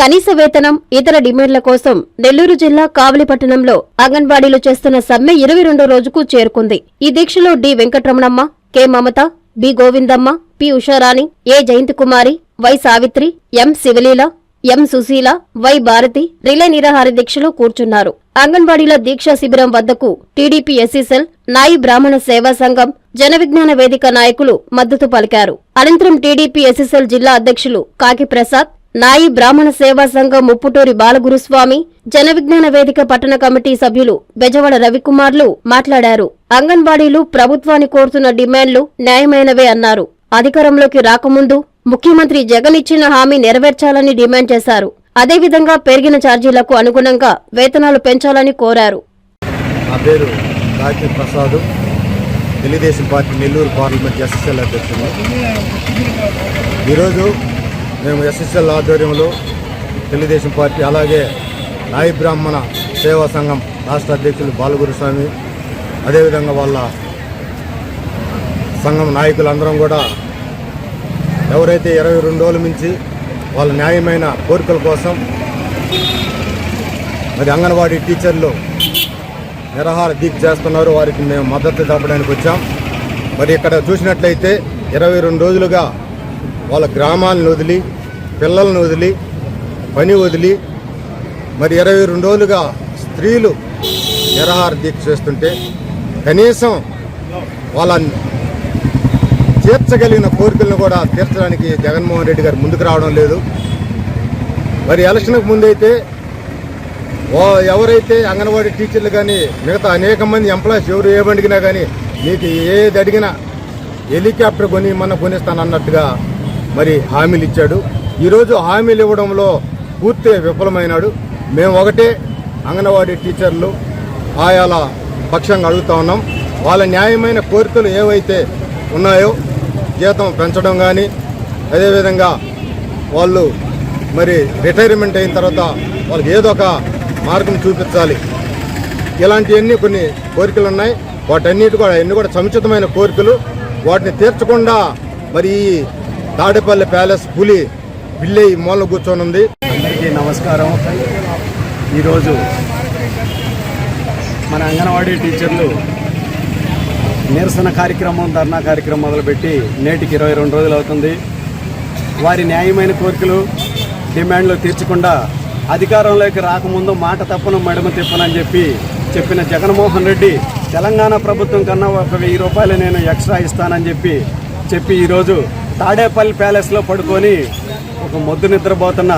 కనీస వేతనం ఇతర డిమాండ్ల కోసం నెల్లూరు జిల్లా కావలిపట్టణంలో అంగన్వాడీలు చేస్తున్న సమ్మె ఇరవై రెండో రోజుకు చేరుకుంది. ఈ దీక్షలో D Venkataramanamma K Mamata B Govindamma P Usharani A Jayanti Kumari Y Savitri M Sivaleela M Sushila Y Bharati relay నిరాహార దీక్షలో కూర్చున్నారు. అంగన్వాడీల దీక్షా శిబిరం వద్దకు టీడీపీ ఎస్సీసెల్ నాయి బ్రాహ్మణ సేవా సంఘం జన విజ్ఞాన వేదిక నాయకులు మద్దతు పలికారు. అనంతరం టీడీపీ ఎస్సీసెల్ జిల్లా అధ్యక్షులు కాకి ప్రసాద్ నాయి బ్రాహ్మణ సేవా సంఘం ముప్పుటూరి బాలగురుస్వామి జన విజ్ఞాన వేదిక పట్టణ కమిటీ సభ్యులు బెజవాడ రవికుమార్లు మాట్లాడారు. అంగన్వాడీలు ప్రభుత్వాన్ని కోరుతున్న డిమాండ్లు న్యాయమైనవే అన్నారు. అధికారంలోకి రాకముందు ముఖ్యమంత్రి జగన్ ఇచ్చిన హామీ నెరవేర్చాలని డిమాండ్ చేశారు. అదేవిధంగా పెరిగిన ఛార్జీలకు అనుగుణంగా వేతనాలు పెంచాలని కోరారు. నా పేరు Prasad. Telugu Desam party Nellore parliament SSL అధ్యక్షుడు. ఈరోజు మేము ఎస్ఎస్ఎల్ ఆధ్వర్యంలో తెలుగుదేశం పార్టీ అలాగే నాయి బ్రాహ్మణ సేవా సంఘం రాష్ట్ర అధ్యక్షులు బాలగురుస్వామి అదేవిధంగా వాళ్ళ సంఘం నాయకులందరం కూడా ఎవరైతే ఇరవై రెండు రోజుల నుంచి వాళ్ళ న్యాయమైన కోరికల కోసం మరి అంగన్వాడీ టీచర్లు నిరహార దీక్ష చేస్తున్నారు వారికి మేము మద్దతు తెలపడానికి వచ్చాం. మరి ఇక్కడ చూసినట్లయితే ఇరవై రెండు రోజులుగా వాళ్ళ గ్రామాలను వదిలి పిల్లలను వదిలి పని వదిలి మరి ఇరవై రెండు రోజులుగా స్త్రీలు నిరహార దీక్ష చేస్తుంటే కనీసం వాళ్ళ తీర్చగలిగిన కోరికలను కూడా తీర్చడానికి జగన్మోహన్ రెడ్డి గారు ముందుకు రావడం లేదు. మరి ఎలక్షన్కు ముందైతే ఎవరైతే అంగన్వాడీ టీచర్లు కానీ మిగతా అనేక మంది ఎంప్లాయీస్ ఎవరు ఏమడిగినా కానీ మీకు ఏది అడిగినా హెలికాప్టర్ కొని మన కొనిస్తానన్నట్టుగా మరి హామీలు ఇచ్చాడు. ఈరోజు హామీలు ఇవ్వడంలో పూర్తి విఫలమైనాడు. మేము ఒకటే అంగన్వాడీ టీచర్లు ఆయాల పక్షంగా అడుగుతా ఉన్నాం. వాళ్ళ న్యాయమైన కోరికలు ఏవైతే ఉన్నాయో జీతం పెంచడం కానీ అదేవిధంగా వాళ్ళు మరి రిటైర్మెంట్ అయిన తర్వాత వాళ్ళకి ఏదో ఒక మార్గం చూపించాలి. ఇలాంటివన్నీ కొన్ని కోరికలు ఉన్నాయి. వాటన్నిటి కూడా అన్నీ కూడా సముచితమైన కోరికలు. వాటిని తీర్చకుండా మరి ఈ తాడేపల్లి ప్యాలెస్ పులి పిల్లి మూల కూర్చొని ఉంది అందరికీ నమస్కారం. ఈరోజు మన అంగన్వాడీ టీచర్లు నిరసన కార్యక్రమం ధర్నా కార్యక్రమం మొదలుపెట్టి నేటికి ఇరవై రెండు రోజులు అవుతుంది. వారి న్యాయమైన కోరికలు డిమాండ్లు తీర్చకుండా అధికారంలోకి రాకముందు మాట తప్పను మడమ తిప్పనని చెప్పి చెప్పిన జగన్మోహన్ రెడ్డి తెలంగాణ ప్రభుత్వం కన్నా ఒక వెయ్యి రూపాయలు నేను ఎక్స్ట్రా ఇస్తానని చెప్పి చెప్పి ఈరోజు తాడేపల్లి ప్యాలెస్లో పడుకొని ఒక మొద్దు నిద్రపోతున్న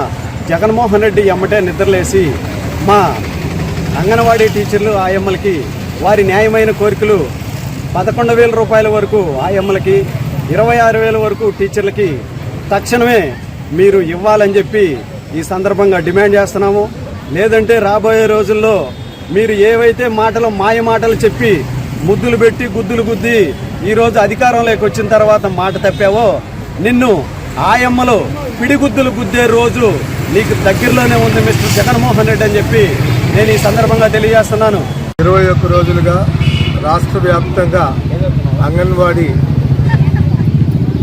జగన్మోహన్ రెడ్డి ఎమ్మటే నిద్రలేసి మా అంగన్వాడీ టీచర్లు ఆయమ్మలకి వారి న్యాయమైన కోరికలు పదకొండు వేల రూపాయల వరకు ఆయమ్మలకి ఇరవై ఆరు వేల వరకు టీచర్లకి తక్షణమే మీరు ఇవ్వాలని చెప్పి ఈ సందర్భంగా డిమాండ్ చేస్తున్నాము. లేదంటే రాబోయే రోజుల్లో మీరు ఏవైతే మాటలు మాయ మాటలు చెప్పి ముద్దులు పెట్టి గుద్దులు గుద్ది ఈరోజు అధికారంలోకి వచ్చిన తర్వాత మాట తప్పావో నిన్ను ఆయమ్మలు పిడిగుద్దులు గుద్దే రోజు నీకు దగ్గరలోనే ఉంది మిస్టర్ జగన్మోహన్ రెడ్డి అని చెప్పి నేను ఈ సందర్భంగా తెలియజేస్తున్నాను. ఇరవై ఒక్క రోజులుగా రాష్ట్ర వ్యాప్తంగా అంగన్వాడీ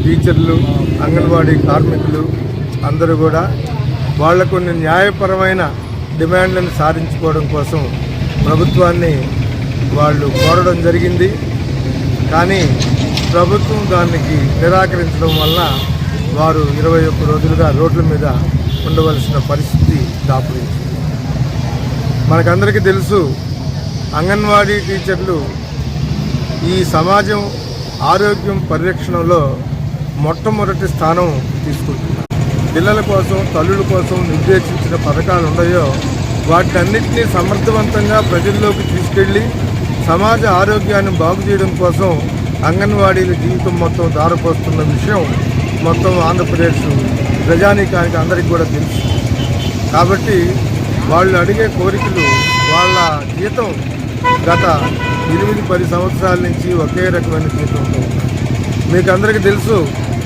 టీచర్లు అంగన్వాడీ కార్మికులు అందరూ కూడా వాళ్ళ కొన్ని న్యాయపరమైన డిమాండ్లను సాధించుకోవడం కోసం ప్రభుత్వాన్ని వాళ్ళు కోరడం జరిగింది. కానీ ప్రభుత్వం దానికి నిరాకరించడం వల్ల వారు ఇరవై ఒక్క రోజులుగా రోడ్ల మీద ఉండవలసిన పరిస్థితి దాపురించింది. మనకందరికీ తెలుసు అంగన్వాడీ టీచర్లు ఈ సమాజం ఆరోగ్యం పరిరక్షణలో మొట్టమొదటి స్థానం తీసుకుంటున్నారు. పిల్లల కోసం తల్లుల కోసం నిర్దేశించిన పథకాలు ఉన్నాయో వాటన్నిటినీ సమర్థవంతంగా ప్రజల్లోకి తీసుకెళ్ళి సమాజ ఆరోగ్యాన్ని బాగు చేయడం కోసం అంగన్వాడీల జీవితం మొత్తం దారిపోస్తున్న విషయం మొత్తం ఆంధ్రప్రదేశ్ ప్రజానీకానికి అందరికీ కూడా తెలుసు. కాబట్టి వాళ్ళు అడిగే కోరికలు వాళ్ళ జీతం గత ఎనిమిది పది సంవత్సరాల నుంచి ఒకే రకమైన జీతంతో మీకు అందరికీ తెలుసు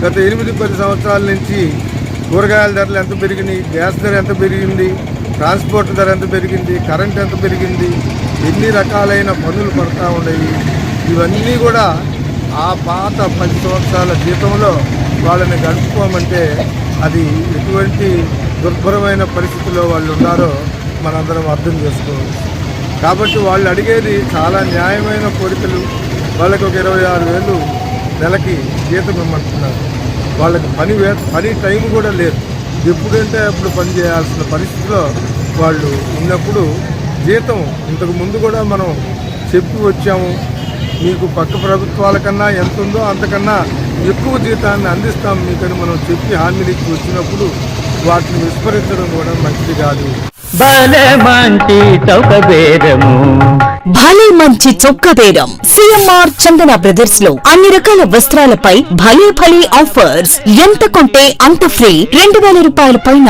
గత ఎనిమిది పది సంవత్సరాల నుంచి కూరగాయల ధరలు ఎంత పెరిగినాయి గ్యాస్ ధర ఎంత పెరిగింది ట్రాన్స్పోర్ట్ ధర ఎంత పెరిగింది కరెంట్ ఎంత పెరిగింది ఎన్ని రకాలైన పనులు పడతా ఉన్నాయి ఇవన్నీ కూడా ఆ పాత పది సంవత్సరాల జీతంలో వాళ్ళని గడుపుకోమంటే అది ఎటువంటి దుర్భరమైన పరిస్థితిలో వాళ్ళు ఉన్నారో మనందరం అర్థం చేసుకోవచ్చు కాబట్టి వాళ్ళు అడిగేది చాలా న్యాయమైన కోరికలు. వాళ్ళకి ఒక ఇరవై ఆరు వేలు నెలకి జీతం ఇమ్మంటున్నారు. వాళ్ళకి పని వే పని టైం కూడా లేదు. ఎప్పుడంటే అప్పుడు పని చేయాల్సిన పరిస్థితిలో వాళ్ళు ఉన్నప్పుడు జీతం ఇంతకు ముందు కూడా మనం చెప్పి వచ్చాము. మీకు పక్క ప్రభుత్వాల కన్నా ఎంత ఉందో అంతకన్నా ఎక్కువ జీతాన్ని అందిస్తాం మీకని మనం చెప్పి హామీలు ఇచ్చి వచ్చినప్పుడు వాటిని విస్మరించడం కూడా మంచిది కాదు. భలే మంచి చొక్క బేరం సిఎంఆర్ చందన బ్రదర్స్లో అన్ని రకాల వస్త్రాలపై భలే భలే ఆఫర్స్. ఎంత కొంటే అంత ఫ్రీ. రెండు వేల రూపాయల పైన